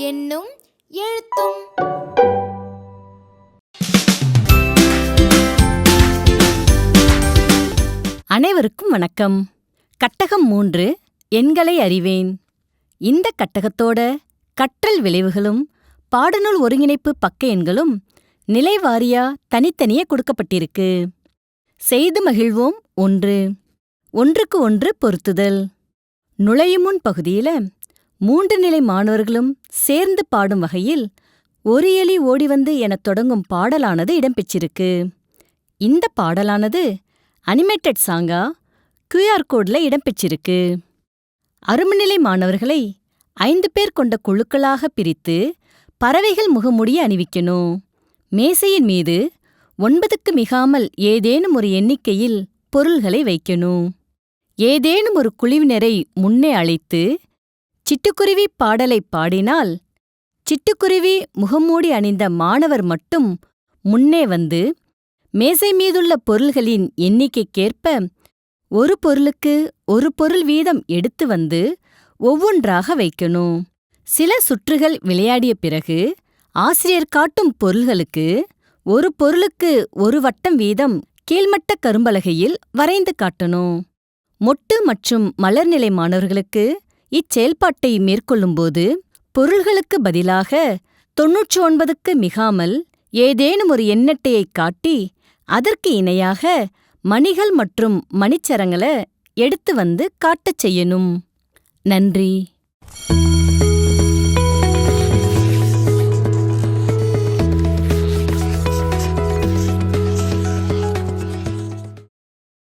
என்னும் எழுத்தும். அனைவருக்கும் வணக்கம். கட்டகம் மூன்று எண்களை அறிவேன். இந்த கட்டகத்தோட கற்றல் விளைவுகளும் பாடநூல் ஒருங்கிணைப்பு பக்க எண்களும் நிலைவாரியா தனித்தனியே கொடுக்கப்பட்டிருக்கு. செய்து மகிழ்வோம் ஒன்று. ஒன்றுக்கு ஒன்று பொருத்துதல். நுழையும் முன் பகுதியில மூன்று நிலை மாணவர்களும் சேர்ந்து பாடும் வகையில் ஒரு எலி ஓடிவந்து எனத் தொடங்கும் பாடலானது இடம்பெற்றிருக்கு. இந்த பாடலானது அனிமேட்டட் சாங்கா கியூஆர் கோட்ல இடம்பெற்றிருக்கு. அருமநிலை மாணவர்களை ஐந்து பேர் கொண்ட குழுக்களாக பிரித்து பறவைகள் முகமுடிய அணிவிக்கணும். மேசையின் மீது ஒன்பதுக்கு மிகாமல் ஏதேனும் ஒரு எண்ணிக்கையில் பொருள்களை வைக்கணும். ஏதேனும் ஒரு குழுவினரை முன்னே அழைத்து சிட்டுக்குருவி பாடலைப் பாடினால் சிட்டுக்குருவி முகமூடி அணிந்த மாணவர் மட்டும் முன்னே வந்து மேசை மீதுள்ள பொருள்களின் எண்ணிக்கைக்கேற்ப ஒரு பொருளுக்கு ஒரு பொருள் வீதம் எடுத்து வந்து ஒவ்வொன்றாக வைக்கணும். சில சுற்றுகள் விளையாடிய பிறகு ஆசிரியர் காட்டும் பொருள்களுக்கு ஒரு பொருளுக்கு ஒரு வட்டம் வீதம் கீழ்மட்ட கரும்பலகையில் வரைந்து காட்டணும். மொட்டு மற்றும் மலர்நிலை மாணவர்களுக்கு இச்செயல்பாட்டை மேற்கொள்ளும்போது பொருள்களுக்கு பதிலாக தொன்னூற்று ஒன்பதுக்கு மிகாமல் ஏதேனும் ஒரு எண்ணட்டையைக் காட்டி அதற்கு இணையாக மணிகள் மற்றும் மணிச்சரங்களை எடுத்து வந்து காட்டச் செய்யணும். நன்றி.